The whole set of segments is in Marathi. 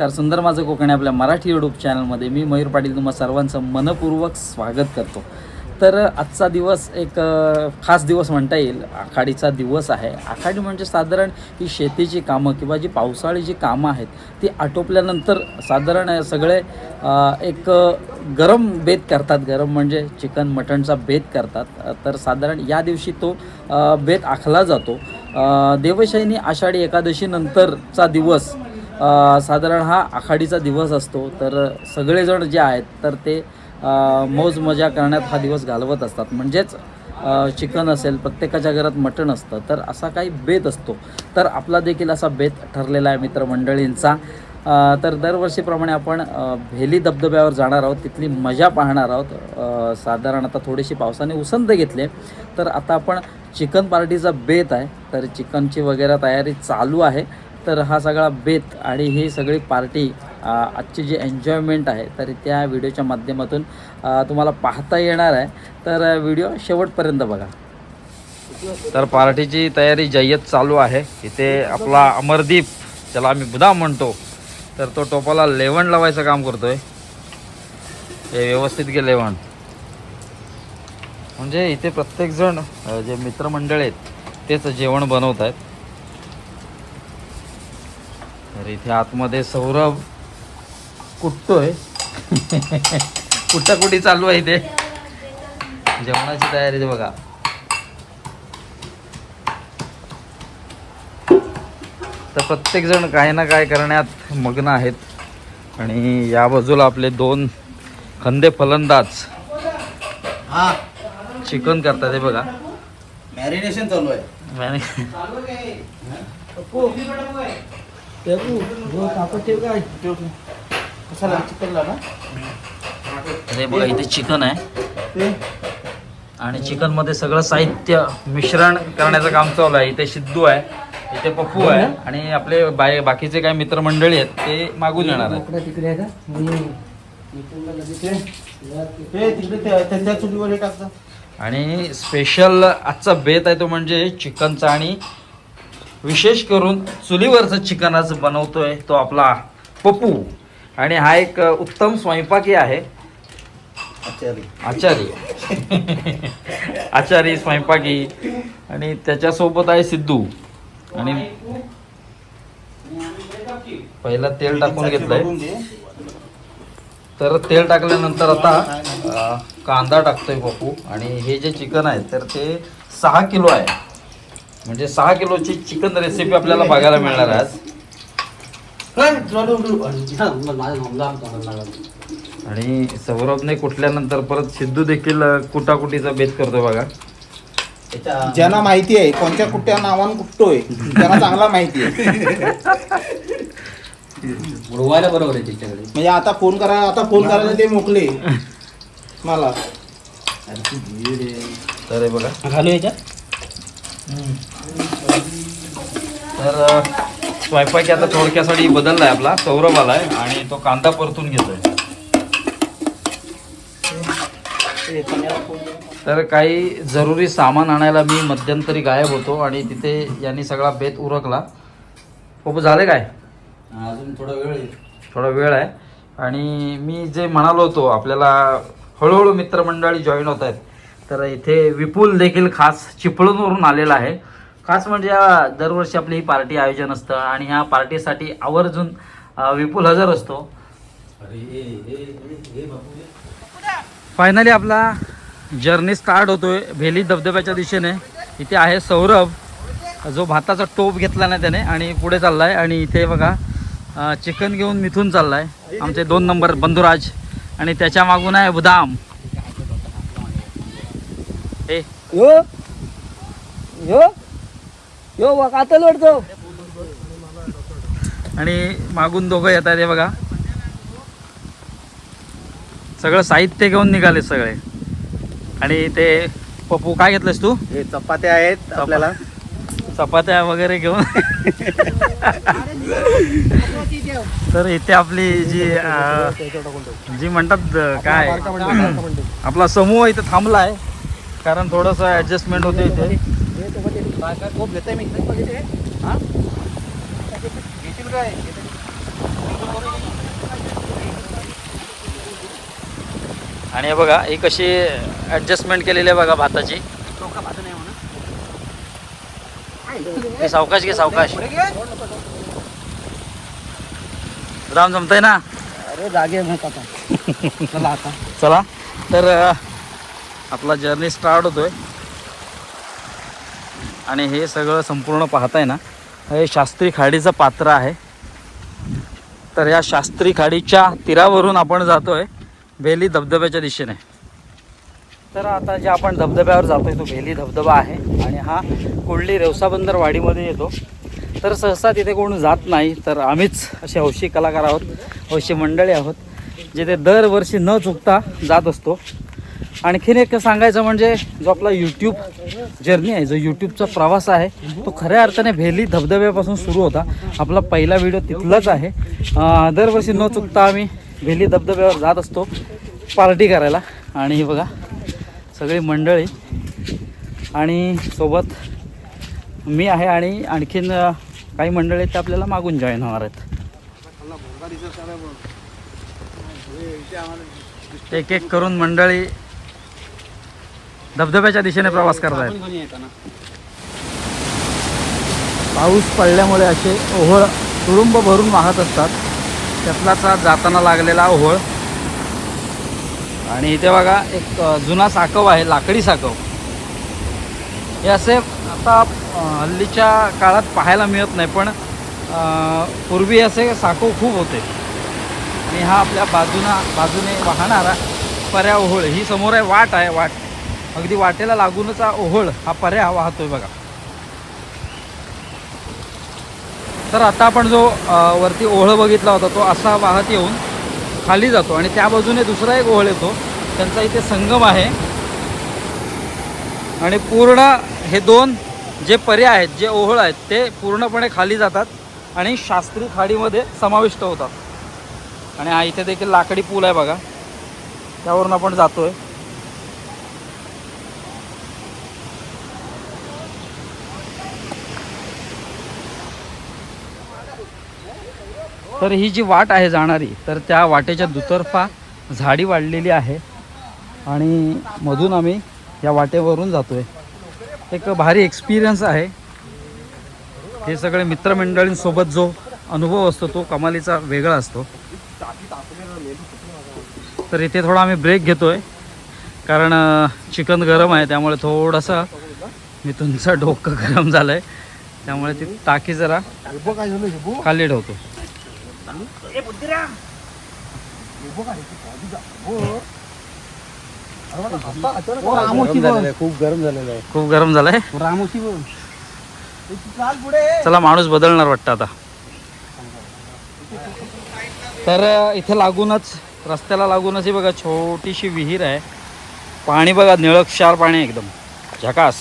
नमस्कार सुंदर माझं कोकणी आपल्या मराठी यूट्यूब चॅनलमध्ये मी मयूर पाटील तुम्हा सर्वांचं मनपूर्वक स्वागत करतो. तर आजचा दिवस एक खास दिवस म्हणता येईल. आखाडीचा दिवस आहे. आखाडी म्हणजे साधारण ही शेतीची कामं किंवा जी पावसाळी जी कामं आहेत ती आटोपल्यानंतर साधारण सगळे एक गरम बेत करतात. गरम म्हणजे चिकन मटणचा बेत करतात. तर साधारण या दिवशी तो बेत आखला जातो. अ, आषाढी एकादशीनंतरचा दिवस साधारण हा आखाडीचा दिवस असतो. तर सगळेजण जे आहेत तर ते मौज मजा करण्यात हा दिवस घालवत असतात. म्हणजेच चिकन असेल प्रत्येकाच्या घरात मटण असतं तर असा काही बेत असतो. तर आपला देखील असा बेत ठरलेला आहे मित्रमंडळींचा. तर दरवर्षीप्रमाणे आपण भेली धबधब्यावर जाणार आहोत. तिथली मजा पाहणार आहोत. साधारण आता थोडीशी पावसाने उसंत घेतली. आहे तर आता आपण चिकन पार्टीचा बेत आहे. तर चिकनची वगैरे तयारी चालू आहे. तर हा सगळा बेत आणि ही सगळी पार्टी आजची जी एन्जॉयमेंट आहे तर त्या व्हिडिओच्या माध्यमातून तुम्हाला पाहता येणार आहे. तर व्हिडिओ शेवटपर्यंत बघा. तर पार्टीची तयारी जय्यत चालू आहे. इथे आपला अमरदीप ज्याला आम्ही बुधा म्हणतो तर तो टोपाला लेवण लावायचं काम करतोय. हे व्यवस्थित गे लेवण. म्हणजे इथे प्रत्येकजण जे मित्रमंडळ आहेत तेच जेवण बनवत आहेत तर इथे आतमध्ये सौरभ कुटतोय. कुटाकुटी चालू आहे इथे. जेवणाची तयारी ते बघा. तर प्रत्येक जण काही ना काय करण्यात मग्न आहेत. आणि या बाजूला आपले दोन खंदे फलंदाज हा. चिकन करतात हे बघा. मॅरिनेशन चालू आहे. कशाला? हे बघा इथे चिकन आहे. आणि चिकनमध्ये सगळं साहित्य मिश्रण करण्याचं काम चालू आहे. इथे सिद्धू आहे इथे पप्पू आहे आणि आपले बाय बाकीचे काही मित्रमंडळी आहेत ते मागून येणार हे त्यांच्या चुलीवर हे टाकतं. आणि स्पेशल आजचा बेत आहे तो म्हणजे चिकनचा आणि विशेष करून चुलीवरचं चिकन आज बनवतोय तो आपला पप्पू. आणि हा एक उत्तम स्वयंपाकी आहे. आचारी. आचारी. आचारी स्वयंपाकी. आणि त्याच्यासोबत आहे सिद्धू. आणि पहिला तेल टाकून घेतलंय. तर तेल टाकल्यानंतर आता कांदा टाकतोय पप्पू. आणि हे जे चिकन आहे तर ते सहा किलो आहे. म्हणजे सहा किलोची चिकन रेसिपी आपल्याला बघायला मिळणार आहे आज आणि सौरभने कुठल्यानंतर परत सिद्धू देखील कुटाकुटीचा बेत करतोय बघा. ज्यांना माहिती आहे कोणत्या कुठल्या नावानं कुठतोय त्यांना चांगला माहिती आहे. उडवायला बरोबर आहे त्याच्याकडे म्हणजे आता फोन करा आता फोन करायला ते मोकले. मला. तर हे बघा. घालू याच्यात तर स्वयंपाकी आता थोडक्यासाठी बदललाय आपला. सौरभ आलाय आणि तो कांदा परतून घेतोय. तर काही जरुरी सामान आणायला मी मध्यंतरी गायब होतो आणि तिथे यांनी सगळा बेत उरकला. खूप झाले काय? अजून थोडा वेळ आहे. थोडा वेळ आहे. आणि मी जे म्हणालो होतो आपल्याला हळूहळू मित्रमंडळी जॉईन होत आहेत. तर इथे विपुल देखील खास चिपळूणवरून आलेला आहे. खास म्हणजे दरवर्षी आपली ही पार्टी आयोजन असतं आणि ह्या पार्टीसाठी आवर्जून विपुल हजर असतो. फायनली आपला जर्नी स्टार्ट होतोय. भेली धबधब्याच्या दिशेने. इथे आहे सौरभ. जो भाताचा टोप घेतला नाही त्याने आणि पुढे चाललाय. आणि इथे बघा चिकन घेऊन मिथून चाललाय. आमचे दोन नंबर बंधुराज. आणि त्याच्या मागून आहे बुदाम. ए. यो. यो. यो लढतो आणि मागून दोघं येत आहेत हे बघा. सगळं साहित्य घेऊन निघाले सगळे. आणि ते पप्पू काय घेतलंस तू? हे चपात्या आहेत आपल्याला. चपात्या वगैरे घेऊन. तर इथे आपली जी जी म्हणतात काय? आपला समूह इथे थांबला आहे कारण थोडंसं ॲडजस्टमेंट होते इथे. खूप घेतोय मी हा काय आणि हे बघा ही कशी ॲडजस्टमेंट केलेली आहे बघा भाताची. हे सावकाश घे सावकाश. राम जमतंय ना? अरे जागे चला आता. चला. तर आपला जर्नी स्टार्ट होतोय. आणि हे सगळं संपूर्ण पाहताय ना हे शास्त्री खाडीचं पात्र आहे. तर या शास्त्री खाडीच्या तीरावरून आपण जातोय भेली धबधब्याच्या दिशेने. तर आता जे आपण धबधब्यावर जातोय तो भेली धबधबा आहे. आणि हा कुर्ली रेवसाबंदर वाडीमध्ये येतो. तर सहसा तिथे कोण जात नाही तर आम्हीच असे हौशी कलाकार आहोत हौशी मंडळी आहोत जिथे दरवर्षी न चुकता जात असतो. आणखीन एक सांगायचं म्हणजे जो आपला यूट्यूब जर्नी आहे जो यूट्यूबचा प्रवास आहे तो खऱ्या अर्थाने भेली धबधब्यापासून सुरू होता. आपला पहिला व्हिडिओ तिथलाच आहे. दरवर्षी न चुकता आम्ही भेली धबधब्यावर जात असतो पार्टी करायला. आणि हे बघा सगळी मंडळी. आणि सोबत मी आहे आणि आणखीन काही मंडळी आहेत ते आपल्याला मागून जॉईन होणार आहेत. एक एक करून मंडळी धबधब्याच्या दिशेने प्रवास करत आहेत पाऊस पडल्यामुळे असे ओहोळ तुडुंब भरून वाहत असतात. त्यातलाच जाताना लागलेला ओहोळ. आणि इथे बघा एक जुना साकव आहे लाकडी साकव. हे असे आता हल्लीच्या काळात पाहायला मिळत नाही पण पूर्वी असे साकव खूप होते. आणि हा आपल्या बाजूना बाजूने वाहणारा पर्या ओहोळ ही समोर आहे वाट आहे वाट. अगदी वाटेला लागूनच हा पर्याय हा पर्या वाहतोय बघा. तर आता आपण जो वरती ओहळ बघितला होता तो असा वाहत येऊन खाली जातो आणि त्या बाजूने दुसरा एक ओहळ येतो. त्यांचा इथे संगम आहे. आणि पूर्ण हे दोन जे पर्याय आहेत जे ओहळ आहेत ते पूर्णपणे खाली जातात आणि शास्त्री खाडीमध्ये समाविष्ट होतात. आणि हा इथे देखील लाकडी पूल आहे बघा. त्यावरून आपण जातोय. तर ही जी वाट आहे जाणारी तर त्या वाटेच्या दुतर्फा झाडी वाढलेली आहे. आणि मधून आम्ही या वाटेवरून जातो आहे एक भारी एक्सपिरियन्स आहे. हे सगळे मित्रमंडळींसोबत जो अनुभव असतो तो कमालीचा वेगळा असतो. तर इथे थोडा आम्ही ब्रेक घेतो आहे कारण चिकन गरम आहे त्यामुळे थोडंसं मी तुमचं डोकं गरम झालं आहे त्यामुळे ती टाकी जरा खाली ठेवतो. खूप गरम झालेलं आहे. खूप गरम झालंय. रामोशी चला माणूस बदलणार वाटतं आता. तर इथे लागूनच रस्त्याला लागूनच ही बघा छोटीशी विहीर आहे. पाणी बघा निळक्षार पाणी एकदम. झकास.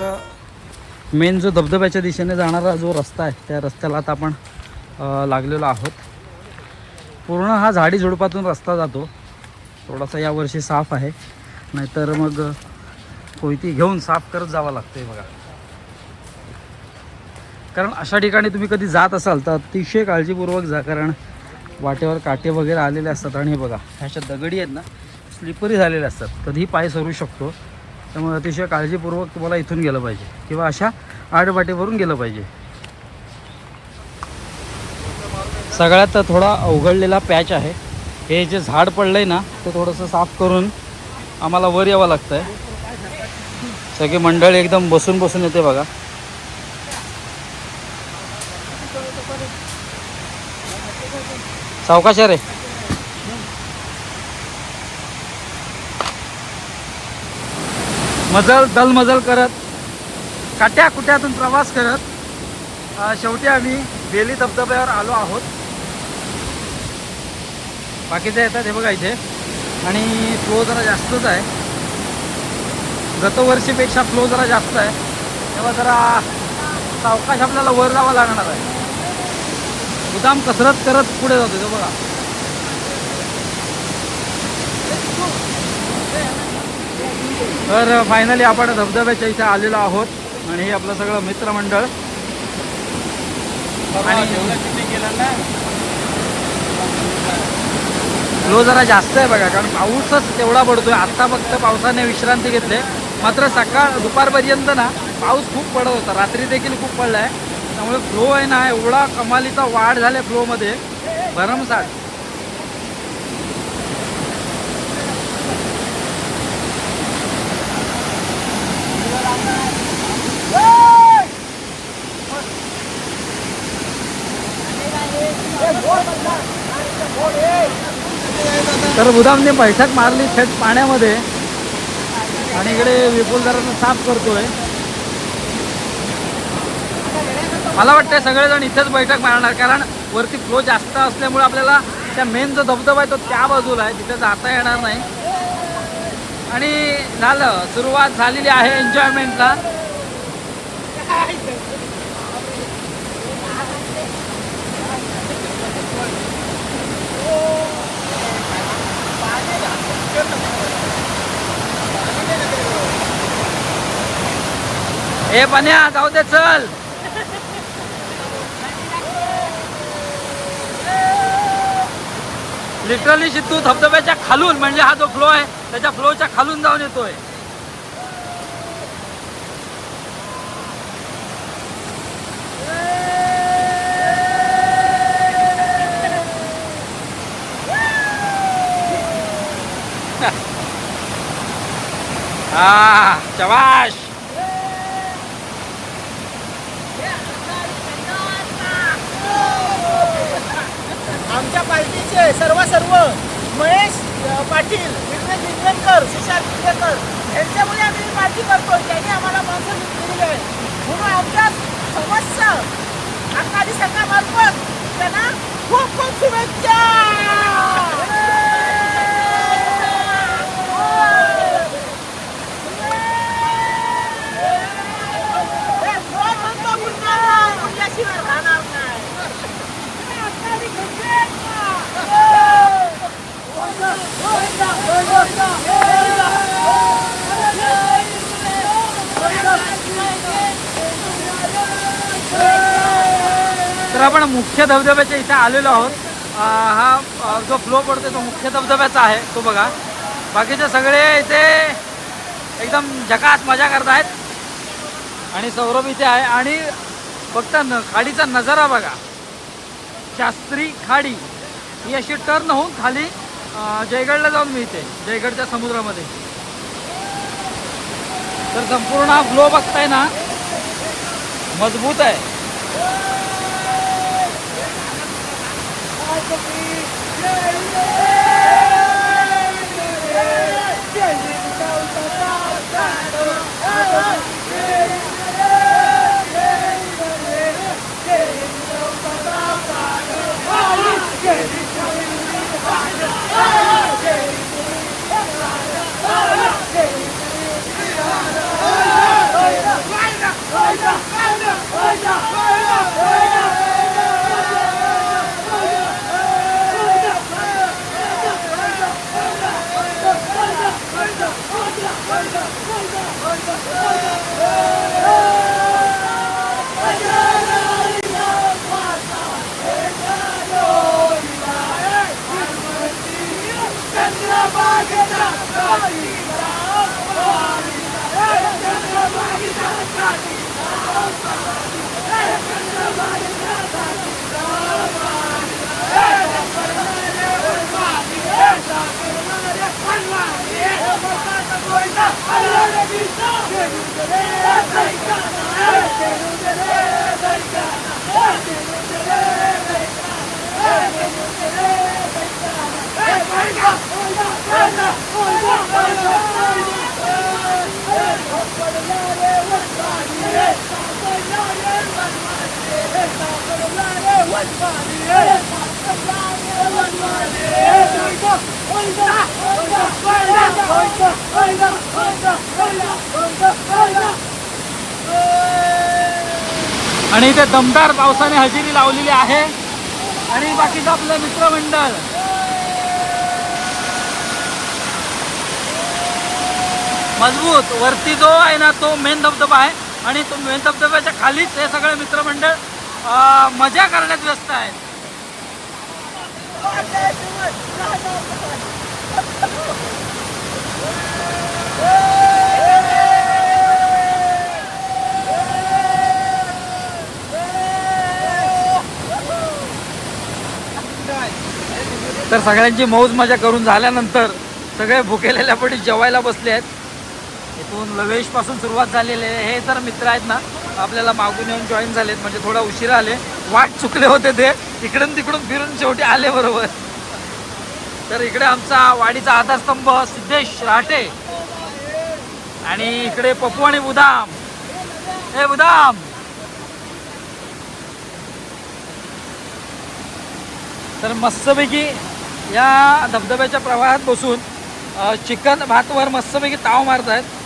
तर मेन जो धबधब्याच्या दिशेने जाणारा जो रस्ता आहे त्या रस्त्याला आता आपण लागलेलो आहोत. पूर्ण हा झाडी झुडपातून रस्ता जातो. थोडासा यावर्षी साफ आहे. नाहीतर मग कोयती घेऊन साफ करत जावं लागतं बघा. कारण अशा ठिकाणी तुम्ही कधी जात असाल तर अतिशय काळजीपूर्वक जा. कारण वाटेवर काटे वगैरे आलेले असतात. आणि हे बघा ह्याच्या दगडी आहेत ना स्लिपरी झालेले असतात. कधीही पाय सरू शकतो. त्यामुळे अतिशय काळजीपूर्वक तुम्हाला इथून गेलं पाहिजे. किंवा अशा आडवाटेवरून गेलं पाहिजे. सगळ्यात थोडा अवघडलेला पॅच आहे. हे जे झाड पडलंय ना ते थोडंसं साफ करून आम्हाला वर यावं लागतं आहे सगळी मंडळी एकदम बसून बसून येते बघा. सावकाश रे. मजल दलमजल करत काट्या कुट्यातून प्रवास करत शेवटी आम्ही बेली धबधब्यावर आलो आहोत. बाकीचे येतात हे बघा इथे. आणि फ्लो जरा जास्तच आहे. गतवर्षीपेक्षा फ्लो जरा जास्त आहे. तेव्हा जरा सावकाश आपल्याला वर जावं लागणार आहे. मुदाम कसरत करत पुढे जातो ते बघा. तर फायनली आपण धबधब्याच्या इथे आलेलो आहोत आणि हे आपलं सगळं मित्रमंडळ. फ्लो जरा जास्त आहे बघा कारण पाऊसच तेवढा पडतोय. आत्ता फक्त पावसाने विश्रांती घेतली. मात्र सकाळ दुपारपर्यंत ना पाऊस खूप पडत होता. रात्री देखील खूप पडला आहे त्यामुळे फ्लो आहे ना एवढा कमालीचा वाढ झाला फ्लोमध्ये भरमसाठ. तर बुदामने बैठक मारली थेट पाण्यामध्ये. आणि इकडे विपुल साफ करतोय. मला वाटतं सगळेजण इथेच बैठक मारणार कारण वरती फ्लो जास्त असल्यामुळे आपल्याला त्या मेन जो धबधबा आहे तो त्या बाजूला आहे तिथे जाता येणार नाही. आणि झालं सुरुवात झालेली आहे एन्जॉयमेंटला ए पन्या जाऊ दे चल. लिटरली शितू धबधब्याच्या खालून म्हणजे हा जो फ्लो आहे त्याच्या फ्लोच्या खालून जाऊन येतोय. Ah, हा शबाश आमच्या पार्टीचे सर्व सर्व महेश अ, पाटील विघ्नेश विंगणकर सुशांत विंगणकर यांच्यामुळे आम्ही ही पार्टी करतो त्यांनी आम्हाला माणसं दिलेली आहे म्हणून आमच्या समस्त अकाली संघामार्फत त्यांना खूप खूप शुभेच्छा हे कोण म्हणतो गुन्हा? गुन्ह्याशिवाय राहणार तर आपण मुख्य धबधब्याच्या इथे आलेलो आहोत. हा जो फ्लो पडतो तो मुख्य धबधब्याचा आहे तो बघा. बाकीचे सगळे इथे एकदम झकास मजा करतायत. आणि सौरभ इथे आहे. आणि फक्त न खाडीचा नजारा बघा. शास्त्री खाडी. ही अशी टर्न होऊन खाली जयगडला जाऊन मिळते जयगडच्या समुद्रामध्ये. तर संपूर्ण हा फ्लो बघताय ना मजबूत आहे. Yeah. What's funny? आणि इथे दमदार पावसाने हजेरी लावलेली आहे. आणि बाकीचं आपलं मित्रमंडळ. मजबूत वरती जो आहे ना तो मेन धबधबा आहे. आणि तो मेन धबधब्याच्या खालीच हे सगळे मित्रमंडळ मजा करण्यात व्यस्त आहेत. तर सगळ्यांची मौज मजा करून झाल्यानंतर सगळे भुकेलेल्या पडी जेवायला बसले आहेत. इथून लवेशपासून सुरुवात झालेली आहे. हे तर मित्र आहेत ना आपल्याला मागून येऊन जॉईन झालेत. म्हणजे थोडा उशिरा आले. वाट चुकले होते ते. इकडून तिकडून फिरून शेवटी आले बरोबर. तर इकडे आमचा वाडीचा आधारस्तंभ सिद्धेश राहटे आणि इकडे पप्पू आणि बुदाम हे बुदाम तर मस्तपैकी या धबधब्याच्या प्रवाहात बसून चिकन भातवर मस्तपैकी ताव मारत आहेत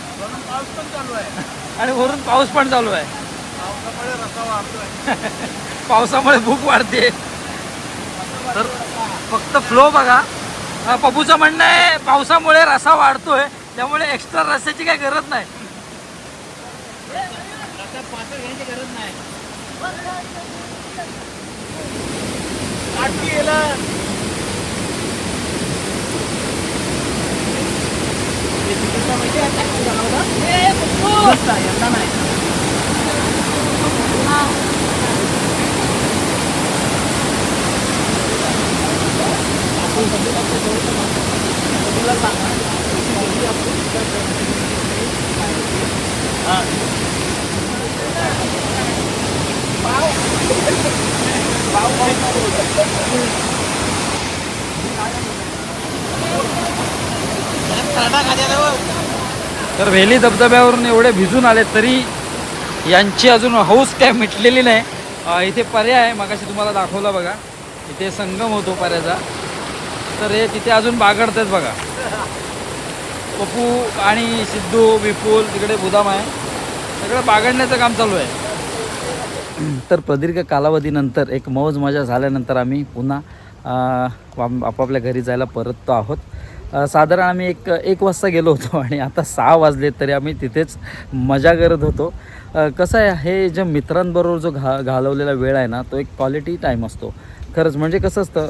आणि वरून पाऊस पण चालू आहे. पावसामुळे भूक वाढते. तर फक्त फ्लो बघा. पप्पूचं म्हणणं आहे पावसामुळे रसा वाढतोय त्यामुळे एक्स्ट्रा रस्याची काही गरज नाही. तर वेली धबधब्यावरून एवढे भिजून आले तरी यांची अजून हौस काय मिटलेली नाही. इथे पर्याय आहे मगाशी तुम्हाला दाखवला बघा. इथे संगम होतो पर्याचा तर हे तिथे अजून बागडतात बघा. पप्पू आणि सिद्धू विपुल तिकडे बुदाम आहे. सगळं बागडण्याचं काम चालू आहे. तर प्रदीर्घ कालावधीनंतर एक मौज मजा झाल्यानंतर आम्ही पुन्हा आपापल्या घरी जायला परततो आहोत. साधारण आम्ही एक एक वाजता गेलो होतो आणि आता सहा वाजले तरी आम्ही तिथेच मजा करत होतो. कसं आहे हे जे मित्रांबरोबर जो घा घालवलेला वेळ आहे ना तो एक क्वालिटी टाईम असतो. खरंच म्हणजे कसं असतं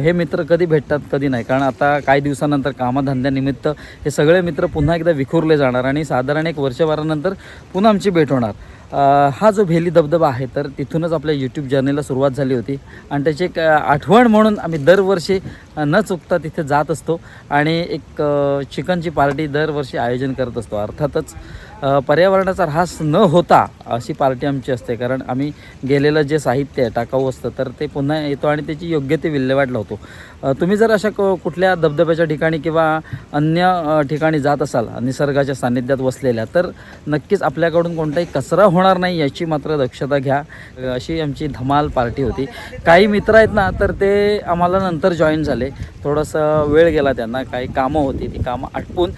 हे मित्र कधी भेटतात कधी नाही. कारण आता काही दिवसानंतर कामधंद्यानिमित्त हे सगळे मित्र पुन्हा एकदा विखुरले जाणार आणि साधारण एक वर्षभरानंतर पुन्हा आमची भेट होणार. हा जो भेली धबधबा आहे तर तिथूनच आपल्या यूट्यूब जर्नीला सुरुवात झाली होती. आणि त्याची एक आठवण म्हणून आम्ही दरवर्षी न चुकता तिथे जात असतो. आणि एक चिकनची पार्टी दरवर्षी आयोजन करत असतो. अर्थातच पर्यावरणाचा ऱ्हास न होता अशी पार्टी आमची असते. कारण आम्ही गेलेलं जे साहित्य आहे टाकाऊ असतं तर ते पुन्हा येतो आणि त्याची योग्य ते विल्हेवाट लावतो. तुम्ही जर अशा क कुठल्या धबधब्याच्या ठिकाणी किंवा अन्य ठिकाणी जात असाल निसर्गाच्या सान्निध्यात वसलेल्या तर नक्कीच आपल्याकडून कोणताही कचरा होणार नाही याची मात्र दक्षता घ्या. अशी आमची धमाल पार्टी होती. काही मित्र आहेत ना तर ते आम्हाला नंतर जॉईन झाले. थोडंसं वेळ गेला त्यांना काही कामं होती ती कामं आटपून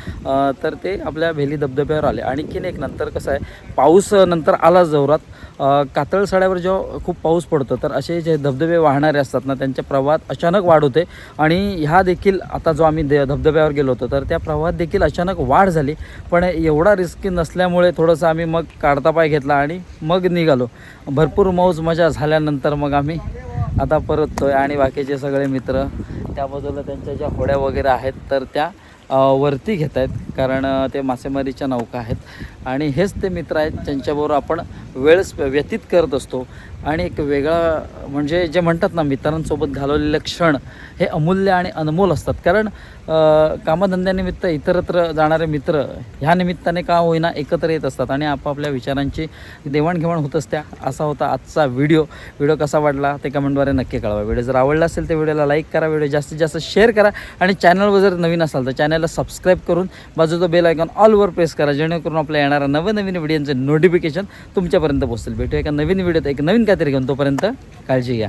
तर ते आपल्या भेली धबधब्यावर आले. आणखीन एक नंतर कसं आहे पाऊस नंतर आला जोरात. कातळ कातळसाड्यावर जेव्हा खूप पाऊस पडतो तर असे जे धबधबे वाहणारे असतात ना त्यांच्या प्रवाहात अचानक वाढ होते. आणि ह्या देखील आता जो आम्ही दे धबधब्यावर गेलो होतो तर त्या प्रवाहात देखील अचानक वाढ झाली. पण एवढा रिस्की नसल्यामुळे थोडंसं आम्ही मग काढता पाय घेतला आणि मग निघालो. भरपूर मौज मजा झाल्यानंतर मग आम्ही आता परततोय आणि बाकीचे सगळे मित्र त्या बाजूला त्यांच्या ज्या होड्या वगैरे आहेत तर त्या वरती घेत आहेत. कारण ते मासेमारीच्या नौका आहेत. आणि हेच ते मित्र आहेत ज्यांच्याबरोबर आपण वेळ स्प- व्यतीत करत असतो. आणि एक वेगळा म्हणजे जे म्हणतात ना मित्रांसोबत घालवलेले क्षण हे अमूल्य आणि अनमोल असतात. कारण कामधंद्यानिमित्त इतरत्र जाणारे मित्र ह्या निमित्ताने का होईना एकत्र येत असतात आणि आपापल्या विचारांची देवाणघेवाण होत असते. असा होता आजचा व्हिडिओ. व्हिडिओ कसा वाटला ते कमेंटद्वारे नक्की कळवा. व्हिडिओ जर आवडला असेल तर व्हिडिओला लाईक करा व्हिडिओ जास्तीत जास्त शेअर करा आणि चॅनलवर जर नवीन असाल तर चॅनलला सबस्क्राईब करून बाजूचा बेल आयकॉन ऑलवर प्रेस करा जेणेकरून आपल्या येणाऱ्या नवनवीन व्हिडिओंचे नोटिफिकेशन तुमच्यापर्यंत पोहोचतील. भेटू एका नवीन व्हिडिओत एक नवीन काहीतरी घेऊन तोपर्यंत काळजी घ्या.